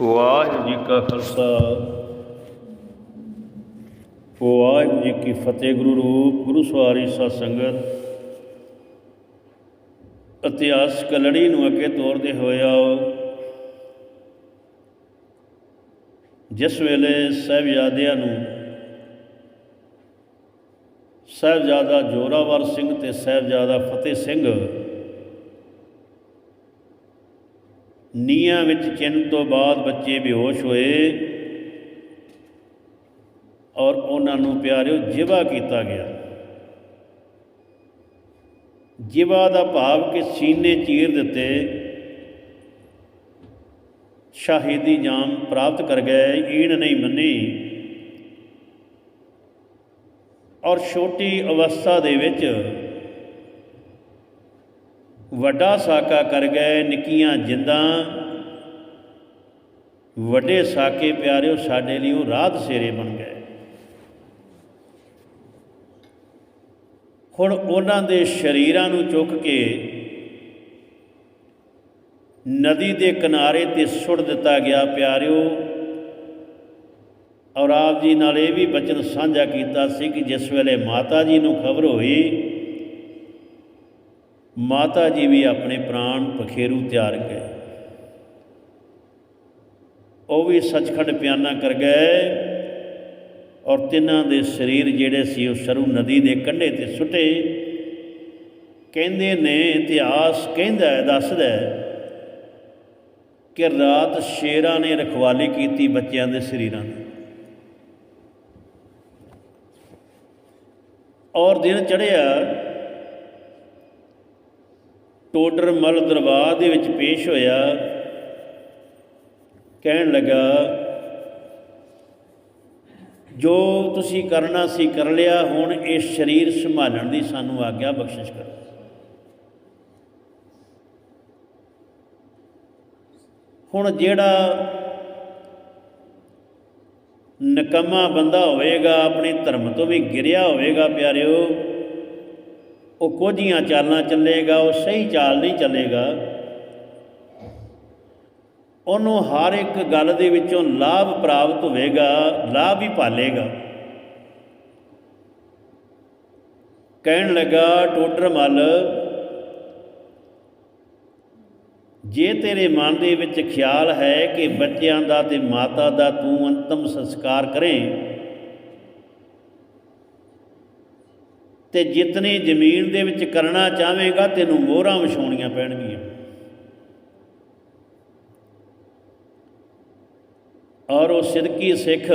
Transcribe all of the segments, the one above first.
ਵਾਹਿਗੁਰੂ ਜੀ ਕਾ ਖਾਲਸਾ। ਵਾਹਿਗੁਰੂ ਜੀ ਕੀ ਫਤਿਹ, ਗੁਰੂ ਰੂਪ, ਗੁਰੂ ਸਵਾਰੀ ਸਤ ਸੰਗਤ। ਇਤਿਹਾਸ ਕਲੜੀ ਨੂੰ ਅੱਗੇ ਤੋਰਦੇ ਹੋਏ ਆਓ। ਜਿਸ ਵੇਲੇ ਸਹਿਬਜ਼ਾਦਿਆਂ ਨੂੰ ਸਹਿਬਜ਼ਾਦਾ ਜੋਰਾਵਰ ਸਿੰਘ ਤੇ ਸਹਿਬਜ਼ਾਦਾ ਫਤਿਹ ਸਿੰਘ ਨੀਹਾਂ ਵਿੱਚ ਚਿੰਨ ਤੋਂ ਬਾਅਦ ਬੱਚੇ ਬੇਹੋਸ਼ ਹੋਏ ਔਰ ਉਹਨਾਂ ਨੂੰ ਪਿਆਰਿਓ ਜਿਵਾ ਕੀਤਾ ਗਿਆ। ਜਿਵਾ ਦਾ ਭਾਵ ਕਿ ਸੀਨੇ ਚੀਰ ਦਿੱਤੇ ਸ਼ਾਹੀਦੀ ਜਾਮ ਪ੍ਰਾਪਤ ਕਰ ਗਏ, ਈਣ ਨਹੀਂ ਮੰਨੀ ਔਰ ਛੋਟੀ ਅਵਸਥਾ ਦੇ ਵਿੱਚ ਵੱਡਾ ਸਾਕਾ ਕਰ ਗਏ ਨਿੱਕੀਆਂ ਜਿੰਦਾਂ। ਵੱਡੇ ਸਾਕੇ ਪਿਆਰਿਓ, ਸਾਡੇ ਲਈ ਉਹ ਰਾਤ ਸੇਰੇ ਬਣ ਗਏ। ਹੁਣ ਉਹਨਾਂ ਦੇ ਸ਼ਰੀਰਾਂ ਨੂੰ ਚੁੱਕ ਕੇ ਨਦੀ ਦੇ ਕਿਨਾਰੇ ਤੇ ਸੁੱਟ ਦਿੱਤਾ ਗਿਆ ਪਿਆਰਿਓ। ਔਰ ਆਪ ਜੀ ਨਾਲ ਇਹ ਵੀ ਬਚਨ ਸਾਂਝਾ ਕੀਤਾ ਸੀ ਕਿ ਜਿਸ ਵੇਲੇ ਮਾਤਾ ਜੀ ਨੂੰ ਖਬਰ ਹੋਈ ਮਾਤਾ ਜੀ ਵੀ ਆਪਣੇ ਪ੍ਰਾਣ ਪਖੇਰੂ ਤਿਆਰ ਗਏ। ਉਹ ਵੀ ਸੱਚਖੰਡ ਪਿਆਨਾ ਕਰ ਗਏ ਔਰ ਤਿੰਨਾਂ ਦੇ ਸਰੀਰ ਜਿਹੜੇ ਸੀ ਉਹ ਸਰੂ ਨਦੀ ਦੇ ਕੰਢੇ ਤੇ ਸੁੱਟੇ। ਕਹਿੰਦੇ ਨੇ, ਇਤਿਹਾਸ ਕਹਿੰਦਾ ਦੱਸਦਾ ਕਿ ਰਾਤ ਸ਼ੇਰਾਂ ਨੇ ਰਖਵਾਲੀ ਕੀਤੀ ਬੱਚਿਆਂ ਦੇ ਸਰੀਰਾਂ ਦੀ। ਔਰ ਦਿਨ ਚੜ੍ਹਿਆ ਟੋਡਰਮਲ ਦਰਬਾਰ ਦੇ ਵਿੱਚ ਪੇਸ਼ ਹੋਇਆ, ਕਹਿਣ ਲੱਗਾ, ਜੋ ਤੁਸੀਂ ਕਰਨਾ ਸੀ ਕਰ ਲਿਆ, ਹੁਣ ਇਹ ਸਰੀਰ ਸੰਭਾਲਣ ਦੀ ਸਾਨੂੰ ਆਗਿਆ ਬਖਸ਼ਿਸ਼ ਕਰੋ। ਹੁਣ ਜਿਹੜਾ ਨਕਮਾ ਬੰਦਾ ਹੋਵੇਗਾ, ਆਪਣੇ ਧਰਮ ਤੋਂ ਵੀ ਗਿਰਿਆ ਹੋਵੇਗਾ, ਪਿਆਰਿਓ ਉਹ ਕੋਝੀਆਂ ਚਾਲਾਂ ਚੱਲੇਗਾ, ਉਹ ਸਹੀ ਚਾਲ ਨਹੀਂ ਚੱਲੇਗਾ। ਉਹਨੂੰ ਹਰ ਇੱਕ ਗੱਲ ਦੇ ਵਿੱਚੋਂ ਲਾਭ ਪ੍ਰਾਪਤ ਹੋਵੇਗਾ, ਲਾਭ ਹੀ ਭਾਲੇਗਾ। ਕਹਿਣ ਲੱਗਾ, ਟੋਟਰ ਮੱਲ, ਜੇ ਤੇਰੇ ਮਨ ਦੇ ਵਿੱਚ ਖਿਆਲ ਹੈ ਕਿ ਬੱਚਿਆਂ ਦਾ ਤੇ ਮਾਤਾ ਦਾ ਤੂੰ ਅੰਤਮ ਸੰਸਕਾਰ ਕਰੇ ਤੇ ਜਿਤਨੀ ਜ਼ਮੀਨ ਦੇ ਵਿੱਚ ਕਰਨਾ ਚਾਹਵੇਂਗਾ, ਤੈਨੂੰ ਮੋਹਰਾਂ ਵਿਛਾਉਣੀਆਂ ਪੈਣਗੀਆਂ। ਔਰ ਉਹ ਸਿਰਕੀ ਸਿੱਖ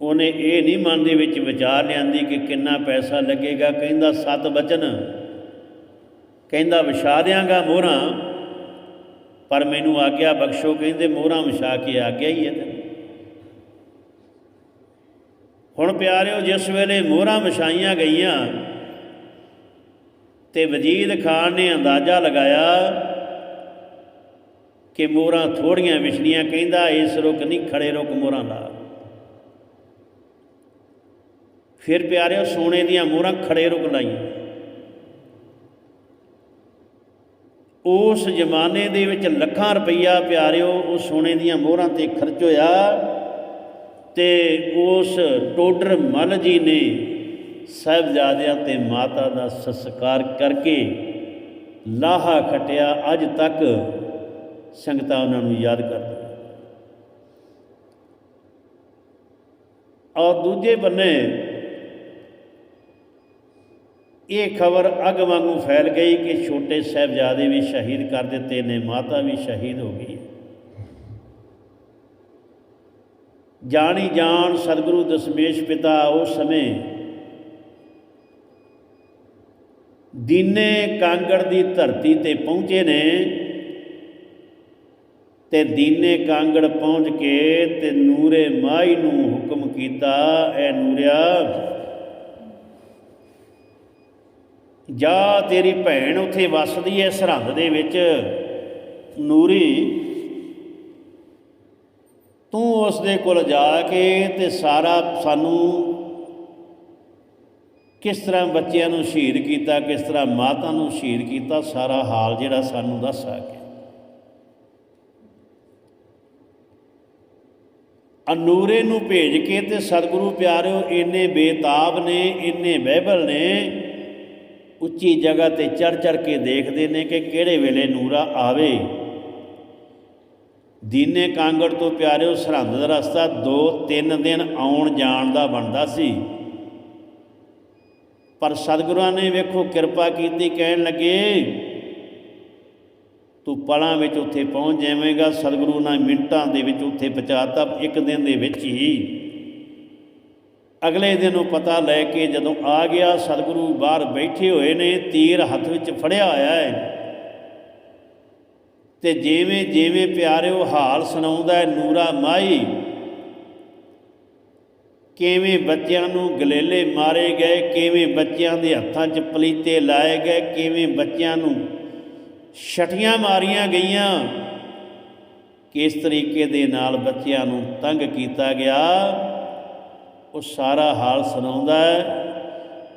ਉਹਨੇ ਇਹ ਨਹੀਂ ਮਨ ਦੇ ਵਿੱਚ ਵਿਚਾਰ ਲਿਆਂਦੀ ਕਿ ਕਿੰਨਾ ਪੈਸਾ ਲੱਗੇਗਾ, ਕਹਿੰਦਾ, ਸਤ ਬਚਨ। ਕਹਿੰਦਾ, ਵਿਛਾ ਦਿਆਂਗਾ ਮੋਹਰਾਂ, ਪਰ ਮੈਨੂੰ ਆਗਿਆ ਬਖਸ਼ੋ। ਕਹਿੰਦੇ, ਮੋਹਰਾਂ ਵਿਛਾ ਕੇ ਆਗਿਆ ਹੀ ਹੈ ਤੈਨੂੰ ਹੁਣ ਪਿਆਰਿਓ, ਜਿਸ ਵੇਲੇ ਮੋਹਰਾਂ ਵਿਛਾਈਆਂ ਗਈਆਂ ਤੇ ਵਜੀਦ ਖਾਨ ਨੇ ਅੰਦਾਜ਼ਾ ਲਗਾਇਆ ਕਿ ਮੋਹਰਾਂ ਥੋੜੀਆਂ ਵਿਛਣੀਆਂ ਕਹਿੰਦਾ ਇਸ ਰੁਕ ਨਹੀਂ, ਖੜੇ ਰੁਕ ਮੋਹਰਾਂ ਦਾ। ਫਿਰ ਪਿਆਰਿਓ, ਸੋਨੇ ਦੀਆਂ ਮੋਹਰਾਂ ਖੜੇ ਰੁਕ ਲਾਈਆਂ। ਉਸ ਜ਼ਮਾਨੇ ਦੇ ਵਿੱਚ ਲੱਖਾਂ ਰੁਪਈਆ ਪਿਆਰਿਓ ਉਹ ਸੋਨੇ ਦੀਆਂ ਮੋਹਰਾਂ ਤੇ ਖਰਚ ਹੋਇਆ। ਤੇ ਉਸ ਟੋਡਰ ਮਲ ਜੀ ਨੇ ਸਾਹਿਬਜ਼ਾਦਿਆਂ ਤੇ ਮਾਤਾ ਦਾ ਸੰਸਕਾਰ ਕਰਕੇ ਲਾਹਾ ਖਟਿਆ। ਅੱਜ ਤੱਕ ਸੰਗਤਾਂ ਉਹਨਾਂ ਨੂੰ ਯਾਦ ਕਰਦੀਆਂ ਔਰ ਦੂਜੇ ਬੰਨੇ ਇਹ ਖਬਰ ਅਗ ਵਾਂਗੂ ਫੈਲ ਗਈ ਕਿ ਛੋਟੇ ਸਾਹਿਬਜ਼ਾਦੇ ਵੀ ਸ਼ਹੀਦ ਕਰ ਦਿੱਤੇ ਨੇ, ਮਾਤਾ ਵੀ ਸ਼ਹੀਦ ਹੋ ਗਈ। ਜਾਣੀ ਜਾਣ ਸਤਿਗੁਰੂ ਦਸ਼ਮੇਸ਼ ਪਿਤਾ ਉਸ ਸਮੇਂ ਦੀਨੇ ਕਾਂਗੜ ਦੀ ਧਰਤੀ ਤੇ ਪਹੁੰਚੇ ਨੇ ਤੇ ਦੀਨੇ ਕਾਂਗੜ ਪਹੁੰਚ ਕੇ ਤੇ ਨੂਰੇ ਮਾਈ ਨੂੰ ਹੁਕਮ ਕੀਤਾ, ਐ ਨੂਰਿਆ, ਜਾ ਤੇਰੀ ਭੈਣ ਉੱਥੇ ਵੱਸਦੀ ਐ ਸਰਹੰਦ ਦੇ ਵਿੱਚ, ਨੂਰੀ ਤੂੰ ਉਸ ਦੇ ਕੋਲ ਜਾ ਕੇ ਤੇ ਸਾਰਾ ਸਾਨੂੰ ਕਿਸ ਤਰ੍ਹਾਂ ਬੱਚਿਆਂ ਨੂੰ ਸ਼ਹੀਦ ਕੀਤਾ, ਕਿਸ ਤਰ੍ਹਾਂ ਮਾਤਾ ਨੂੰ ਸ਼ਹੀਦ ਕੀਤਾ, ਸਾਰਾ ਹਾਲ ਜਿਹੜਾ ਸਾਨੂੰ ਦੱਸ ਸਕੇ ਅਨੂਰੇ ਨੂੰ ਭੇਜ ਕੇ ਤੇ ਸਤਿਗੁਰੂ ਪਿਆਰਿਓ, ਇੰਨੇ ਬੇਤਾਬ ਨੇ, ਇੰਨੇ ਬਹਿਬਲ ਨੇ, ਉੱਚੀ ਜਗ੍ਹਾ ਤੇ ਚੜ ਚੜ ਕੇ ਦੇਖਦੇ ਨੇ ਕਿ ਕਿਹੜੇ ਵੇਲੇ ਨੂਰਾ ਆਵੇ। ਦੀਨੇ ਕਾਂਗੜ ਤੋਂ ਪਿਆਰਿਓ ਸਰਹੰਦ ਦਾ ਰਸਤਾ 2-3 ਦਿਨ ਆਉਣ ਜਾਣ ਦਾ ਬਣਦਾ ਸੀ। ਪਰ ਸਤਿਗੁਰਾਂ ਨੇ ਵੇਖੋ ਕਿਰਪਾ ਕੀਤੀ, ਕਹਿਣ ਲੱਗੇ, ਤੂੰ ਪਲਾਂ ਵਿੱਚ ਉੱਥੇ ਪਹੁੰਚ ਜਾਵੇਂਗਾ, ਸਤਿਗੁਰੂ ਨਾਲ ਮਿੰਟਾਂ ਦੇ ਵਿੱਚ ਉੱਥੇ ਪਹੁੰਚਾਤਾ, ਇੱਕ ਦਿਨ ਦੇ ਵਿੱਚ ਹੀ। ਅਗਲੇ ਦਿਨ ਉਹ ਪਤਾ ਲੈ ਕੇ ਜਦੋਂ ਆ ਗਿਆ, ਸਤਿਗੁਰੂ ਬਾਹਰ ਬੈਠੇ ਹੋਏ ਨੇ, ਤੀਰ ਹੱਥ ਵਿੱਚ ਫੜਿਆ ਹੋਇਆ ਹੈ। ਤੇ ਜਿਵੇਂ ਜਿਵੇਂ ਪਿਆਰਿਓ ਹਾਲ ਸੁਣਾਉਂਦਾ ਹੈ ਨੂਰਾ ਮਾਈ, ਕਿਵੇਂ ਬੱਚਿਆਂ ਨੂੰ ਗਲੇਲੇ ਮਾਰੇ ਗਏ, ਕਿਵੇਂ ਬੱਚਿਆਂ ਦੇ ਹੱਥਾਂ 'ਚ ਪਲੀਤੇ ਲਾਏ ਗਏ, ਕਿਵੇਂ ਬੱਚਿਆਂ ਨੂੰ ਛਟੀਆਂ ਮਾਰੀਆਂ ਗਈਆਂ, ਕਿਸ ਤਰੀਕੇ ਦੇ ਨਾਲ ਬੱਚਿਆਂ ਨੂੰ ਤੰਗ ਕੀਤਾ ਗਿਆ, ਉਹ ਸਾਰਾ ਹਾਲ ਸੁਣਾਉਂਦਾ ਹੈ।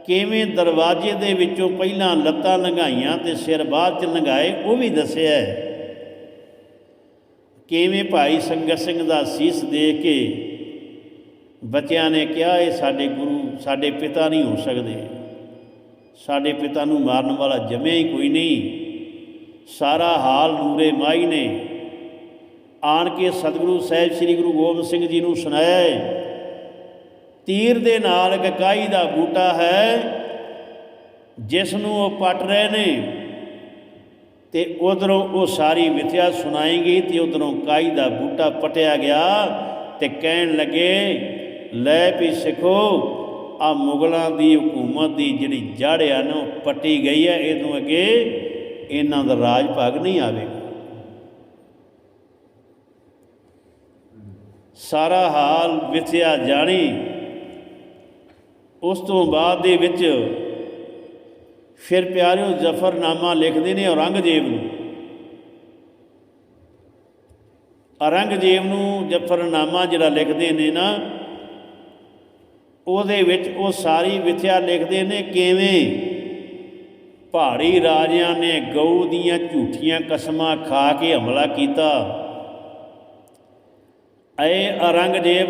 ਕਿਵੇਂ ਦਰਵਾਜ਼ੇ ਦੇ ਵਿੱਚੋਂ ਪਹਿਲਾਂ ਲੱਤਾਂ ਲੰਘਾਈਆਂ ਤੇ ਸਿਰ ਬਾਅਦ ਚ ਲੰਘਾਏ, ਉਹ ਵੀ ਦੱਸਿਆ ਹੈ। ਕਿਵੇਂ ਭਾਈ ਸੰਗਤ ਸਿੰਘ ਦਾ ਸੀਸ ਦੇ ਕੇ ਬੱਚਿਆਂ ਨੇ ਕਿਹਾ, ਇਹ ਸਾਡੇ ਗੁਰੂ, ਸਾਡੇ ਪਿਤਾ ਨਹੀਂ ਹੋ ਸਕਦੇ। ਸਾਡੇ ਪਿਤਾ ਨੂੰ ਮਾਰਨ ਵਾਲਾ ਜਮਿਆ ਹੀ ਕੋਈ ਨਹੀਂ। ਸਾਰਾ ਹਾਲ ਨੂਰੇ ਮਾਈ ਨੇ। ਆਣ ਕੇ ਸਤਿਗੁਰੂ ਸਾਹਿਬ ਸ੍ਰੀ ਗੁਰੂ ਗੋਬਿੰਦ ਸਿੰਘ ਜੀ ਨੂੰ ਸੁਣਾਇਆ ਹੈ ਤੀਰ ਦੇ ਨਾਲ ਇੱਕ ਦਾ ਬੂਟਾ ਹੈ, ਜਿਸ ਨੂੰ ਉਹ ਪਟ ਰਹੇ ਨੇ। ਤੇ ਉਧਰੋਂ ਉਹ ਸਾਰੀ ਵਿਥਿਆ ਸੁਣਾਏਗੀ ਤੇ ਉਧਰੋਂ ਕਾਈ ਦਾ ਬੂਟਾ ਪਟਿਆ ਗਿਆ ਤੇ ਕਹਿਣ ਲੱਗੇ, ਲੈ ਵੀ ਸਿੱਖੋ ਆ ਮੁਗਲਾਂ ਦੀ ਹਕੂਮਤ ਦੀ ਜਿਹੜੀ ਜੜ ਆ ਨਾ, ਉਹ ਪੱਟੀ ਗਈ ਹੈ ਇਹ ਤੋਂ ਅੱਗੇ ਇਹਨਾਂ ਦਾ ਰਾਜ ਭਾਗ ਨਹੀਂ ਆਵੇਗਾ। ਸਾਰਾ ਹਾਲ ਵਿਥਿਆ ਜਾਣੀ। ਉਸ ਤੋਂ ਬਾਅਦ ਦੇ ਵਿੱਚ ਫਿਰ ਪਿਆਰਿਓ ਜ਼ਫਰਨਾਮਾ ਲਿਖਦੇ ਨੇ ਔਰੰਗਜ਼ੇਬ ਨੂੰ। ਔਰੰਗਜ਼ੇਬ ਨੂੰ ਜ਼ਫਰਨਾਮਾ ਜਿਹੜਾ ਲਿਖਦੇ ਨੇ ਨਾ, ਉਹਦੇ ਵਿੱਚ ਉਹ ਸਾਰੀ ਵਿਥਿਆ ਲਿਖਦੇ ਨੇ ਕਿਵੇਂ? ਪਹਾੜੀ ਰਾਜਿਆਂ ਨੇ ਗਊ ਦੀਆਂ ਝੂਠੀਆਂ ਕਸਮਾਂ ਖਾ ਕੇ ਹਮਲਾ ਕੀਤਾ। ਐ ਔਰੰਗਜ਼ੇਬ,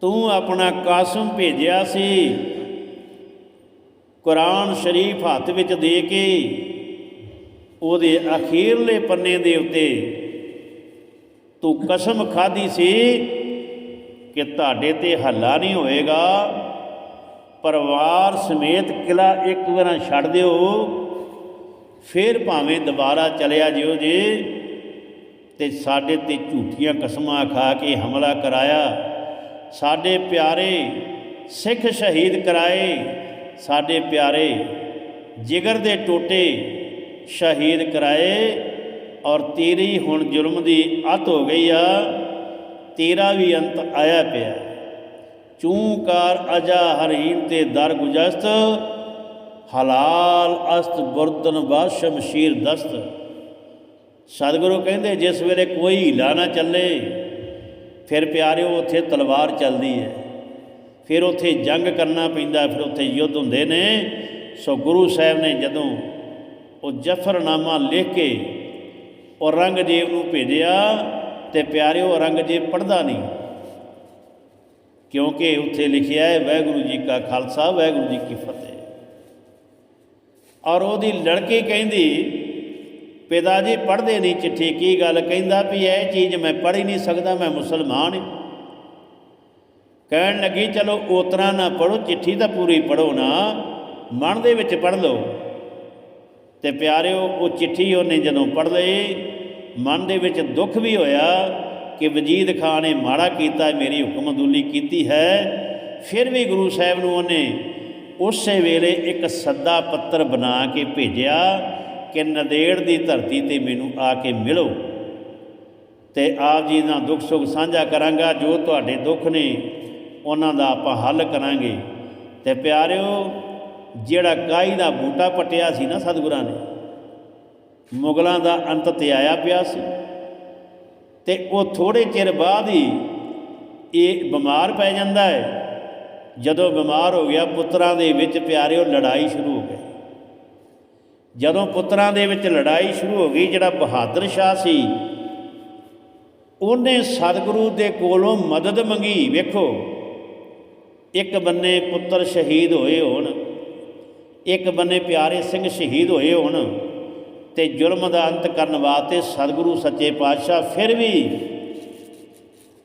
ਤੂੰ ਆਪਣਾ ਕਾਸਮ ਭੇਜਿਆ ਸੀ। ਕੁਰਾਨ ਸ਼ਰੀਫ ਹੱਥ ਵਿੱਚ ਦੇ ਕੇ ਉਹਦੇ ਅਖੀਰਲੇ ਪੰਨੇ ਦੇ ਉੱਤੇ ਤੂੰ ਕਸਮ ਖਾਦੀ ਸੀ ਕਿ ਤੁਹਾਡੇ ਤੇ ਹੱਲਾ ਨਹੀਂ ਹੋਏਗਾ, ਪਰਿਵਾਰ ਸਮੇਤ ਕਿਲਾ ਇੱਕ ਵਾਰਾਂ ਛੱਡ ਦਿਓ, ਫਿਰ ਭਾਵੇਂ ਦੁਬਾਰਾ ਚਲਿਆ ਜਿਓ ਜੇ ਤੇ ਸਾਡੇ ਤੇ ਝੂਠੀਆਂ ਕਸਮਾਂ ਖਾ ਕੇ ਹਮਲਾ ਕਰਾਇਆ, ਸਾਡੇ ਪਿਆਰੇ ਸਿੱਖ ਸ਼ਹੀਦ ਕਰਾਏ ਸਾਡੇ ਪਿਆਰੇ ਜਿਗਰ ਦੇ ਟੋਟੇ ਸ਼ਹੀਦ ਕਰਾਏ ਔਰ ਤੇਰੀ ਹੁਣ ਜ਼ੁਲਮ ਦੀ ਅਤ ਹੋ ਗਈ ਆ, ਤੇਰਾ ਵੀ ਅੰਤ ਆਇਆ ਪਿਆ। ਚੂੰਕਾਰ ਅਜਾ ਹਰੀਨ ਤੇ ਦਰ ਗੁਜਸਤ, ਹਲਾਲ ਅਸਤ ਬਰਦਨ ਬਾ ਸ਼ਮਸ਼ੀਰ ਦਸਤ। ਸਤਿਗੁਰੂ ਕਹਿੰਦੇ, ਜਿਸ ਵੇਲੇ ਕੋਈ ਹੀਲਾ ਨਾ ਚੱਲੇ, ਫਿਰ ਪਿਆਰਿਓ, ਉੱਥੇ ਤਲਵਾਰ ਚੱਲਦੀ ਹੈ। ਫਿਰ ਉੱਥੇ ਜੰਗ ਕਰਨਾ ਪੈਂਦਾ, ਫਿਰ ਉੱਥੇ ਯੁੱਧ ਹੁੰਦੇ ਨੇ। ਸੋ ਗੁਰੂ ਸਾਹਿਬ ਨੇ ਜਦੋਂ ਉਹ ਜਫਰਨਾਮਾ ਲਿਖ ਕੇ ਔਰੰਗਜ਼ੇਬ ਨੂੰ ਭੇਜਿਆ, ਤੇ ਪਿਆਰਿਓ ਔਰੰਗਜ਼ੇਬ ਪੜਦਾ ਨਹੀਂ। ਕਿਉਂਕਿ ਉੱਥੇ ਲਿਖਿਆ ਹੈ ਵਾਹਿਗੁਰੂ ਜੀ ਕਾ ਖਾਲਸਾ ਵਾਹਿਗੁਰੂ ਜੀ ਕੀ ਫਤਿਹ। ਔਰ ਉਹਦੀ ਲੜਕੀ ਕਹਿੰਦੀ, ਪਿਤਾ ਜੀ, ਪੜ੍ਹਦੇ ਨਹੀਂ ਚਿੱਠੀ, ਕੀ ਗੱਲ? ਕਹਿੰਦਾ ਵੀ ਇਹ ਚੀਜ਼ ਮੈਂ ਪੜ੍ਹ ਹੀ ਨਹੀਂ ਸਕਦਾ, ਮੈਂ ਮੁਸਲਮਾਨ ਹਾਂ। ਕਹਿਣ ਲੱਗੀ, ਚਲੋ ਉਤਰਾ ਨਾ ਪੜੋ ਚਿੱਠੀ ਤਾਂ ਪੂਰੀ ਪੜੋ ਨਾ, ਮਨ ਦੇ ਵਿੱਚ ਪੜ੍ਹ ਲਓ। ਤੇ ਪਿਆਰਿਓ, ਉਹ ਚਿੱਠੀ ਉਹਨੇ ਜਦੋਂ ਪੜ੍ਹ ਲਈ, ਮਨ ਦੇ ਵਿੱਚ ਦੁੱਖ ਵੀ ਹੋਇਆ ਕਿ ਵਜੀਦ ਖਾਨ ਨੇ ਮਾੜਾ ਕੀਤਾ, ਮੇਰੀ ਹੁਕਮਦੁਲੀ ਕੀਤੀ ਹੈ। ਫਿਰ ਵੀ ਗੁਰੂ ਸਾਹਿਬ ਨੂੰ ਉਹਨੇ ਉਸੇ ਵੇਲੇ ਇੱਕ ਸੱਦਾ ਪੱਤਰ ਬਣਾ ਕੇ ਭੇਜਿਆ ਕਿ ਨਦੇੜ ਦੀ ਧਰਤੀ ਤੇ ਮੈਨੂੰ ਆ ਕੇ ਮਿਲੋ ਤੇ ਆਪ ਜੀ ਨਾਲ ਦੁੱਖ ਸੁੱਖ ਸਾਂਝਾ ਕਰਾਂਗਾ। ਜੋ ਤੁਹਾਡੇ ਦੁੱਖ ਨੇ ਉਹਨਾਂ ਦਾ ਆਪਾਂ ਹੱਲ ਕਰਾਂਗੇ। ਤੇ ਪਿਆਰਿਓ, ਜਿਹੜਾ ਕਾਈ ਦਾ ਬੂਟਾ ਪਟਿਆ ਸੀ ਨਾ ਸਤਿਗੁਰਾਂ ਨੇ, ਮੁਗਲਾਂ ਦਾ ਅੰਤ ਤੇ ਆਇਆ ਪਿਆ ਸੀ। ਤੇ ਉਹ ਥੋੜੇ ਚਿਰ ਬਾਅਦ ਹੀ ਇਹ ਬਿਮਾਰ ਪੈ ਜਾਂਦਾ ਹੈ। ਜਦੋਂ ਬਿਮਾਰ ਹੋ ਗਿਆ, ਪੁੱਤਰਾਂ ਦੇ ਵਿੱਚ ਪਿਆਰਿਓ ਲੜਾਈ ਸ਼ੁਰੂ ਹੋ ਗਈ। ਜਦੋਂ ਪੁੱਤਰਾਂ ਦੇ ਵਿੱਚ ਲੜਾਈ ਸ਼ੁਰੂ ਹੋ ਗਈ, ਜਿਹੜਾ ਬਹਾਦਰ ਸ਼ਾਹ ਸੀ, ਉਹਨੇ ਸਤਿਗੁਰੂ ਦੇ ਕੋਲੋਂ ਮਦਦ ਮੰਗੀ। ਵੇਖੋ ਇੱਕ ਬੰਨੇ ਪੁੱਤਰ ਸ਼ਹੀਦ ਹੋਏ ਹੋਣ, ਇੱਕ ਬੰਨੇ ਪਿਆਰੇ ਸਿੰਘ ਸ਼ਹੀਦ ਹੋਏ ਹੋਣ ਤੇ ਜ਼ੁਲਮ ਦਾ ਅੰਤ ਕਰਨ ਵਾਸਤੇ ਸਤਿਗੁਰੂ ਸੱਚੇ ਪਾਤਸ਼ਾਹ ਫਿਰ ਵੀ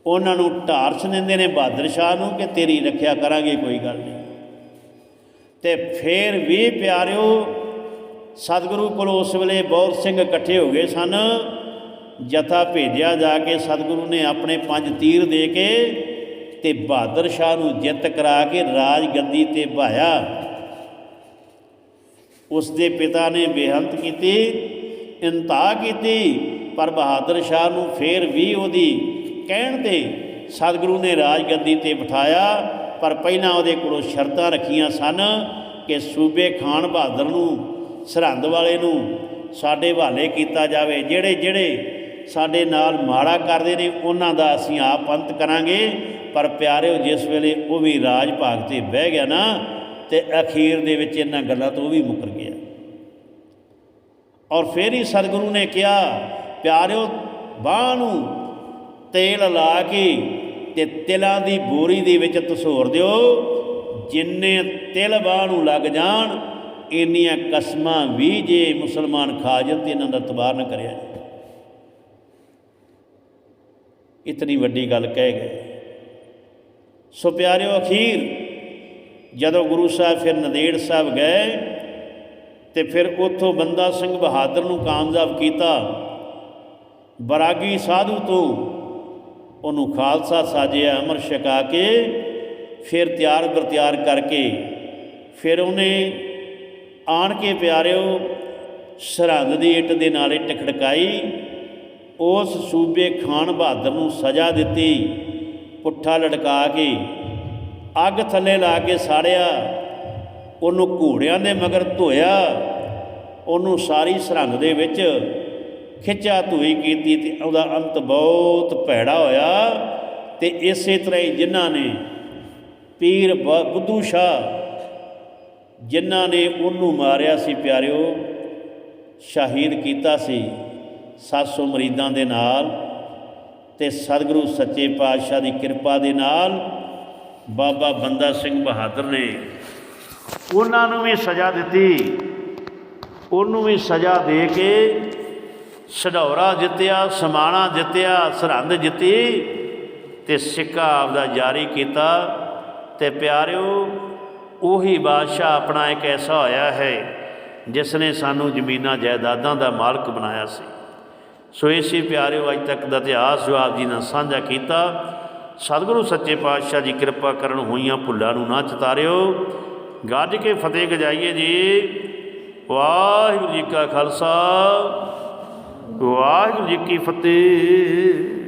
ਉਹਨਾਂ ਨੂੰ ਢਾਰਸ ਦਿੰਦੇ ਨੇ, ਬਹਾਦਰ ਸ਼ਾਹ ਨੂੰ ਕਿ ਤੇਰੀ ਰੱਖਿਆ ਕਰਾਂਗੇ, ਕੋਈ ਗੱਲ ਨਹੀਂ। ਤੇ ਫਿਰ ਵੀ ਪਿਆਰਿਓ, ਸਤਿਗੁਰੂ ਕੋਲ ਉਸ ਵੇਲੇ ਬਹੁਤ ਸਿੰਘ ਇਕੱਠੇ ਹੋ ਗਏ ਸਨ, ਜਥਾ ਭੇਜਿਆ ਜਾ ਕੇ ਸਤਿਗੁਰੂ ਨੇ ਆਪਣੇ ਪੰਜ ਤੀਰ ਦੇ ਕੇ ਤੇ ਬਹਾਦਰ ਸ਼ਾਹ ਨੂੰ ਜਿੱਤ ਕਰਾ ਕੇ ਰਾਜ ਗੱਦੀ ਤੇ ਭਾਇਆ। ਉਸ ਦੇ ਪਿਤਾ ਨੇ ਬੇਹੰਤ ਕੀਤੀ ਇੰਤਹਾ ਕੀਤੀ, ਪਰ ਬਹਾਦਰ ਸ਼ਾਹ ਨੂੰ ਫੇਰ ਵੀ ਉਹਦੀ ਕਹਿਣ ਤੇ ਸਤਿਗੁਰੂ ਨੇ ਰਾਜ ਗੱਦੀ ਤੇ ਬਿਠਾਇਆ। ਪਰ ਪਹਿਲਾਂ ਉਹਦੇ ਕੋਲੋਂ ਸ਼ਰਤਾਂ ਰੱਖੀਆਂ ਸਨ ਕਿ ਸੂਬੇ ਖਾਨ ਬਹਾਦਰ ਨੂੰ, ਸਰਹੰਦ ਵਾਲੇ ਨੂੰ ਸਾਡੇ ਹਵਾਲੇ ਕੀਤਾ ਜਾਵੇ। ਜਿਹੜੇ ਜਿਹੜੇ ਸਾਡੇ ਨਾਲ ਮਾੜਾ ਕਰਦੇ ਨੇ, ਉਹਨਾਂ ਦਾ ਅਸੀਂ ਆਪ ਅੰਤ ਕਰਾਂਗੇ। ਪਰ ਪਿਆਰਿਓ, ਜਿਸ ਵੇਲੇ ਉਹ ਵੀ ਰਾਜ ਭਾਗ ਤੇ ਬਹਿ ਗਿਆ ਨਾ, ਤੇ ਅਖੀਰ ਦੇ ਵਿੱਚ ਇਹਨਾਂ ਗੱਲਾਂ ਤੋਂ ਉਹ ਵੀ ਮੁਕਰ ਗਿਆ। ਔਰ ਫਿਰ ਹੀ ਸਤਿਗੁਰੂ ਨੇ ਕਿਹਾ, ਪਿਆਰਿਓ ਬਾਹ ਨੂੰ ਤੇਲ ਲਾ ਕੇ ਤੇ ਤਿਲਾਂ ਦੀ ਬੋਰੀ ਦੇ ਵਿੱਚ ਤਸੋਰ ਦਿਓ। ਜਿੰਨੇ ਤਿਲ ਬਾਹ ਨੂੰ ਲੱਗ ਜਾਣ, ਇੰਨੀਆਂ ਕਸਮਾਂ ਵੀ ਜੇ ਮੁਸਲਮਾਨ ਖਾ ਜਾਣ ਤੇ ਇਹਨਾਂ ਦਾ ਤਬਾਹ ਨਾ ਕਰਿਆ ਇਤਨੀ ਵੱਡੀ ਗੱਲ ਕਹਿ ਗਏ। ਸੋ ਪਿਆਰਿਓ ਅਖੀਰ, ਜਦੋਂ ਗੁਰੂ ਸਾਹਿਬ ਫਿਰ ਨੰਦੇੜ ਸਾਹਿਬ ਗਏ ਤੇ ਫਿਰ ਉੱਥੋਂ ਬੰਦਾ ਸਿੰਘ ਬਹਾਦਰ ਨੂੰ ਕਾਮਯਾਬ ਕੀਤਾ। ਬਰਾਗੀ ਸਾਧੂ ਤੋਂ ਉਹਨੂੰ ਖਾਲਸਾ ਸਾਜਿਆ ਅਮਰ ਛਕਾ ਕੇ ਫਿਰ ਤਿਆਰ ਬਰ ਤਿਆਰ ਕਰਕੇ ਫਿਰ ਉਹਨੇ ਆਣ ਕੇ ਪਿਆਰਿਓ ਸਰਹੰਦ ਦੀ ਇੱਟ ਦੇ ਨਾਲੇ ਇੱਟ ਉਸ ਸੂਬੇ ਖਾਨ ਬਹਾਦਰ ਨੂੰ ਸਜ਼ਾ ਦਿੱਤੀ। ਪੁੱਠਾ ਲਟਕਾ ਕੇ ਅੱਗ ਥੱਲੇ ਲਾ ਕੇ ਸਾੜਿਆ। ਉਹਨੂੰ ਘੋੜਿਆਂ ਦੇ ਮਗਰ ਧੋਇਆ। ਉਹਨੂੰ ਸਾਰੀ ਸਰਹੰਦ ਦੇ ਵਿੱਚ ਖਿੱਚਾ ਧੂਈ ਕੀਤੀ ਤੇ ਉਹਦਾ ਅੰਤ ਬਹੁਤ ਭੈੜਾ ਹੋਇਆ। ਤੇ ਇਸੇ ਤਰ੍ਹਾਂ ਹੀ ਜਿਨ੍ਹਾਂ ਨੇ ਪੀਰ ਬ- ਬੁੱਧੂ ਸ਼ਾਹ, ਜਿਨ੍ਹਾਂ ਨੇ ਉਹਨੂੰ ਮਾਰਿਆ ਸੀ ਪਿਆਰਿਓ, ਸ਼ਹੀਦ ਕੀਤਾ ਸੀ। 700 ਮਰੀਦਾਂ ਦੇ ਨਾਲ ਤੇ ਸਤਿਗੁਰੂ ਸੱਚੇ ਪਾਤਸ਼ਾਹ ਦੀ ਕਿਰਪਾ ਦੇ ਨਾਲ ਬਾਬਾ ਬੰਦਾ ਸਿੰਘ ਬਹਾਦਰ ਨੇ ਉਹਨਾਂ ਨੂੰ ਵੀ ਸਜ਼ਾ ਦਿੱਤੀ। ਉਹਨੂੰ ਵੀ ਸਜ਼ਾ ਦੇ ਕੇ ਸਢੌਰਾ ਜਿੱਤਿਆ, ਸਮਾਣਾ ਜਿੱਤਿਆ, ਸਰਹੰਦ ਜਿੱਤੀ ਤੇ ਸਿੱਕਾ ਆਪਦਾ ਜਾਰੀ ਕੀਤਾ। ਤੇ ਪਿਆਰਿਓ, ਉਹੀ ਬਾਦਸ਼ਾਹ ਆਪਣਾ ਇੱਕ ਐਸਾ ਹੋਇਆ ਹੈ ਜਿਸ ਨੇ ਸਾਨੂੰ ਜ਼ਮੀਨਾਂ, ਜਾਇਦਾਦਾਂ ਦਾ ਮਾਲਕ ਬਣਾਇਆ ਸੀ। ਸੋ ਇਸੇ ਪਿਆਰਿਓ, ਅੱਜ ਤੱਕ ਦਾ ਇਤਿਹਾਸ ਜੋ ਆਪ ਜੀ ਨਾਲ ਸਾਂਝਾ ਕੀਤਾ। ਸਤਿਗੁਰੂ ਸੱਚੇ ਪਾਤਸ਼ਾਹ ਜੀ ਕਿਰਪਾ ਕਰਨ ਹੋਈਆਂ ਭੁੱਲਾਂ ਨੂੰ ਨਾ ਚਤਾਰਿਓ। ਗੱਜ ਕੇ ਫਤਿਹ ਗਜਾਈਏ ਜੀ। ਵਾਹਿਗੁਰੂ ਜੀ ਕਾ ਖਾਲਸਾ। ਵਾਹਿਗੁਰੂ ਜੀ ਕੀ ਫਤਿਹ।